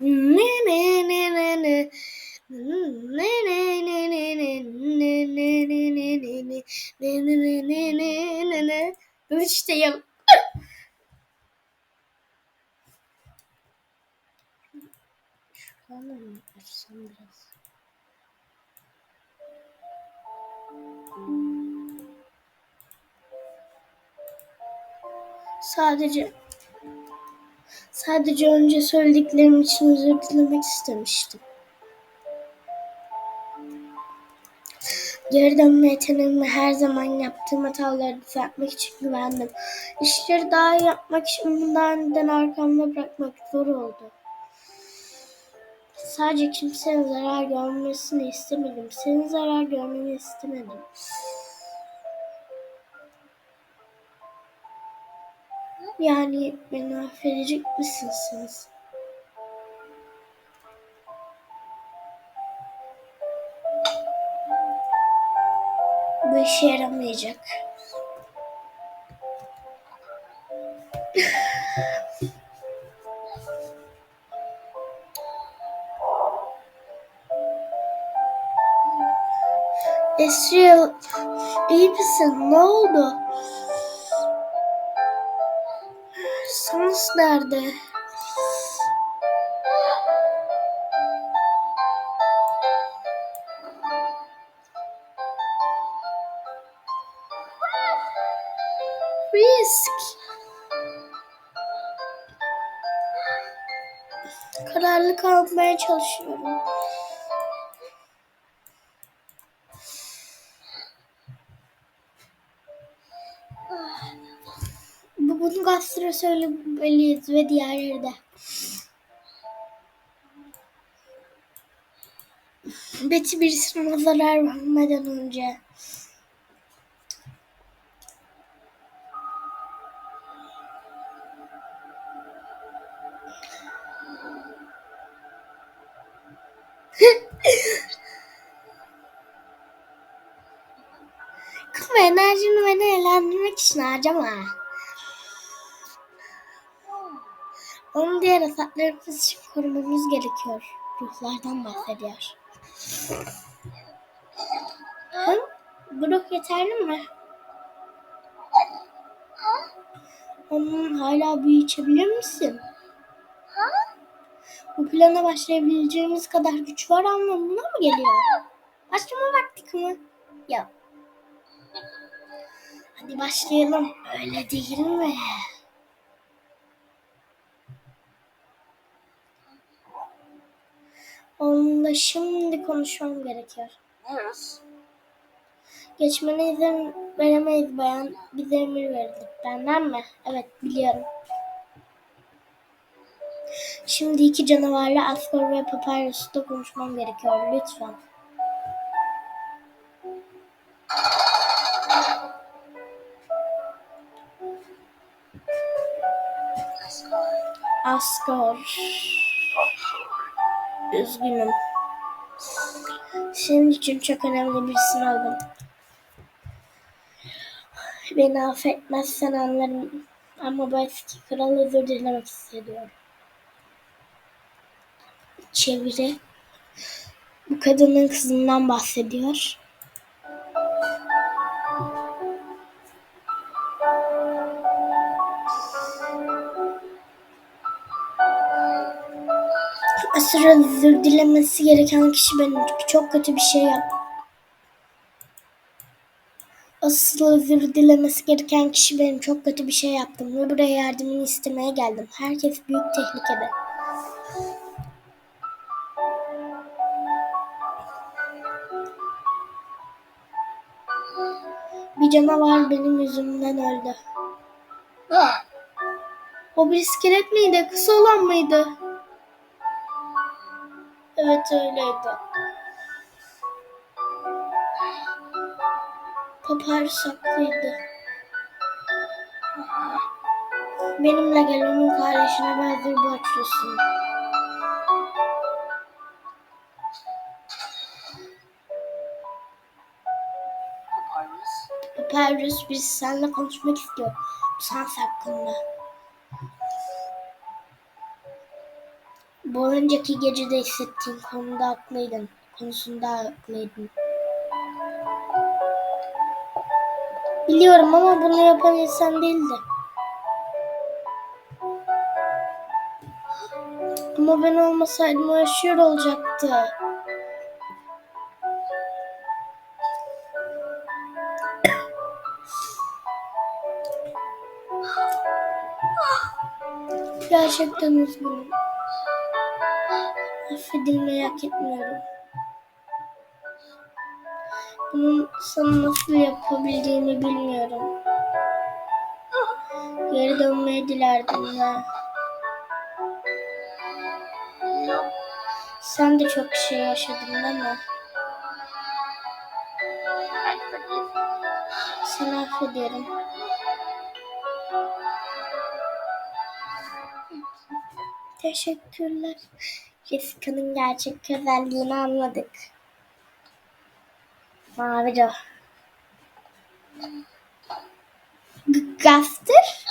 Ne ne ne ne ne. Ne ne ne ne ne ne ne ne ne ne ne ne ne ne ne ne ne Evet işte ya. Şuradan mı açsam biraz? Sadece sadece önce söylediklerim için özür dilemek istemiştim. Geri dönme yeteneğimi her zaman yaptığım hataları düzeltmek için güvendim. İşleri daha iyi yapmak için bundan neden arkamda bırakmak zor oldu. Sadece kimsenin zarar görmesini istemedim. Senin zarar görmeni istemedim. Yani beni affedecek misiniz? Bu işe yaramayacak. Sans nerede? Risk. Kararlı kalmaya çalışıyorum. Bunu Gastra söylemeliyiz ve diğerleri de. Betty birisine zarar vermeden önce. Kafa enerjini beni eğlendirmek için harcama. Onu diğer hasatlarımız için korumamız gerekiyor. Ruhlardan bahsediyor. Hı? Bu ruh yeterli mi? Onun hala büyü içebilir misin? Bu plana başlayabileceğimiz kadar güç var anlamına mı geliyor? Başlama vakti mi? Yok. Hadi başlayalım. Öyle değil mi? Onunla şimdi konuşmam gerekiyor. Yes. Geçmene izin veremeyiz bayan. Bize emir verildi. Benden mi? Evet biliyorum. Şimdi iki canavarla Asgore ve Papyrus'ta konuşmam gerekiyor. Lütfen. Asgore. Üzgünüm. Senin için çok önemli bir sınavım. Beni affetmezsen anlarım. Ama bu eski kral özür dilemek istiyorum. Çeviri. Bu kadının kızından bahsediyor. Asıl özür dilemesi gereken kişi benim. Çünkü çok kötü bir şey yaptım. Asıl özür dilemesi gereken kişi benim. Çok kötü bir şey yaptım ve buraya yardımını istemeye geldim. Herkes büyük tehlikede. Bir canavar benim yüzümden öldü. Ah, O bir iskelet miydi? Kısa olan mıydı? Evet öyleydi. Papyrus haklıydı. Benimle gel onun kardeşine benzer borçlusun. Papyrus. Birisi seninle konuşmak istiyor. Sans hakkında. Bu önceki gecede hissettiğin konuda haklıydın. Konusunda haklıydın. Biliyorum ama bunu yapan insan değildi. Ama ben olmasaydım o yaşıyor olacaktı. Gerçekten üzgünüm. Affedilmeyi hak etmiyorum. Bunun sana nasıl yapabildiğini bilmiyorum. Geri dönmeyi dilerdim Yok. sen de çok şey yaşadın değil mi? Seni affediyorum. Teşekkürler. Jessica'nın gerçek özelliğini anladık. Mavi. G- Gaster?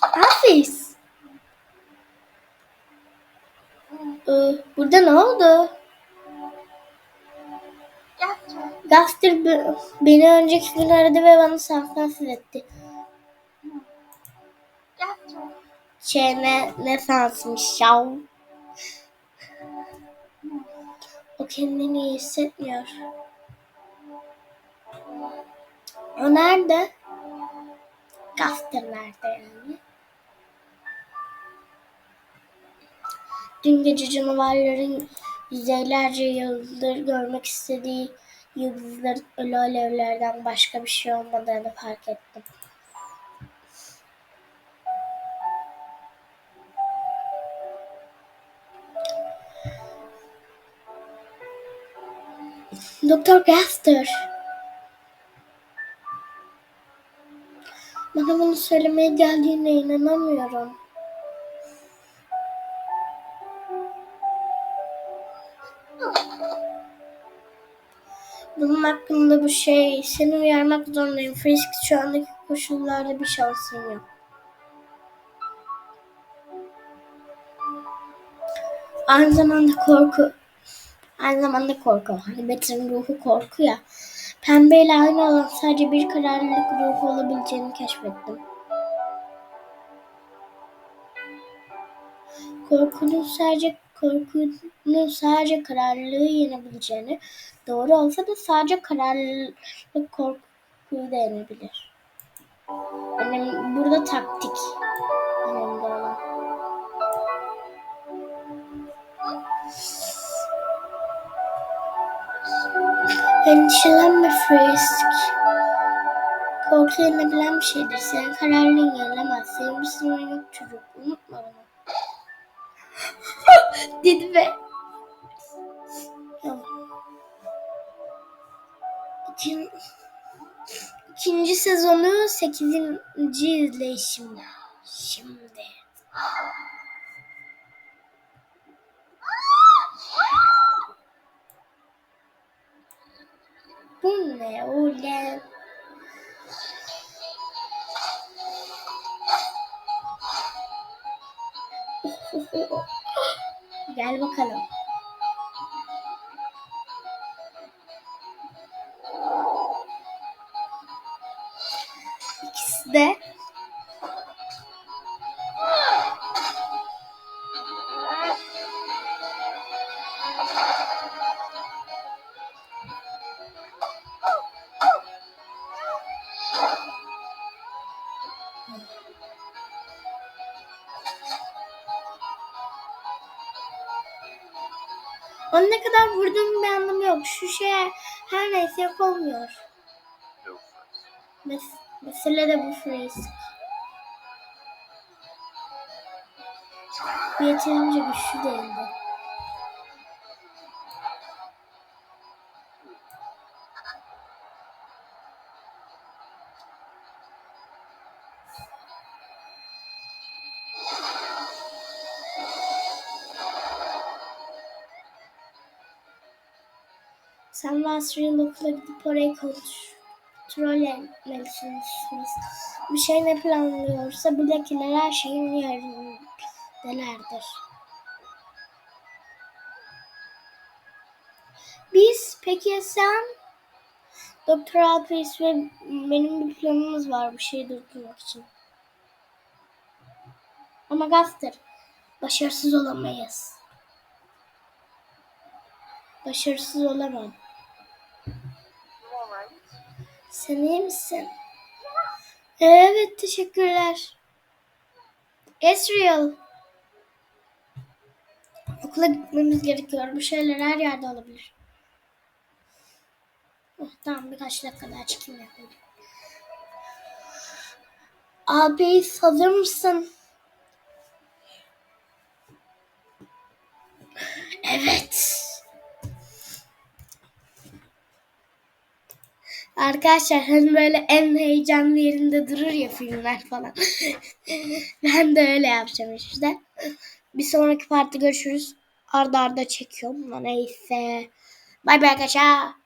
Hafiz. Ee, burada ne oldu? Gaster. Gaster be- beni önceki gün aradı ve bana saftan etti. Şey ne, ne sansmış ya. O kendini iyi hissetmiyor. O nerede? Gaster yani? Dün gece canavarların yüzeylerce yıldır görmek istediği yıldızların ölü alevlerden başka bir şey olmadığını fark ettim. Doktor Gaster. Bana bunu söylemeye geldiğine inanamıyorum. Bunun hakkında bu şey seni uyarmak zorundayım. Frisk şu andaki koşullarda bir şansın yok. Aynı zamanda korku. Aynı zamanda korku. Hani Betty'nin ruhu korku ya. Pembe ile aynı olan sadece bir kararlılık ruhu olabileceğini keşfettim. Korkunun sadece korkunun sadece kararlılığı yenebileceğini, doğru olsa da sadece kararlılık korkuyu da yenebilir. Önemli, burada taktik Endişelenme Frisk. Korku yenebilen bir şeydir. Senin kararlılığın yenilemez. Senin bir sınırın yok çocuk. Unutma bunu. Dedi ve. İkin, ikinci sezonu 8. izleyişim. Şimdi. Bu ne ulan? Gel bakalım. İkisi de kadar vurduğumun bir anlamı yok. Şu şeye her neyse yok olmuyor. Mes- mesele de bu. Bu yeterince güçlü değildi. Sen Vasri'nin okula gidip orayı kontrol etmelisiniz. Bir şey ne planlıyorsa bilekiler her şeyin yerindelerdir. Biz peki ya sen? Doktor Alpes ve benim bir planımız var bir şey durdurmak için. Ama Gaster, başarısız olamayız. Başarısız olamam. Sen iyi misin? Evet, teşekkürler. Ezreal. Okula gitmemiz gerekiyor. Bu şeyler her yerde olabilir. Oh, tamam birkaç dakika daha çekim yapayım. Abi hazır mısın? Evet. Arkadaşlar hani böyle en heyecanlı yerinde durur ya filmler falan. ben de öyle yapacağım işte. Bir sonraki parti görüşürüz. Arda arda çekiyorum. Neyse. Bay bay arkadaşlar.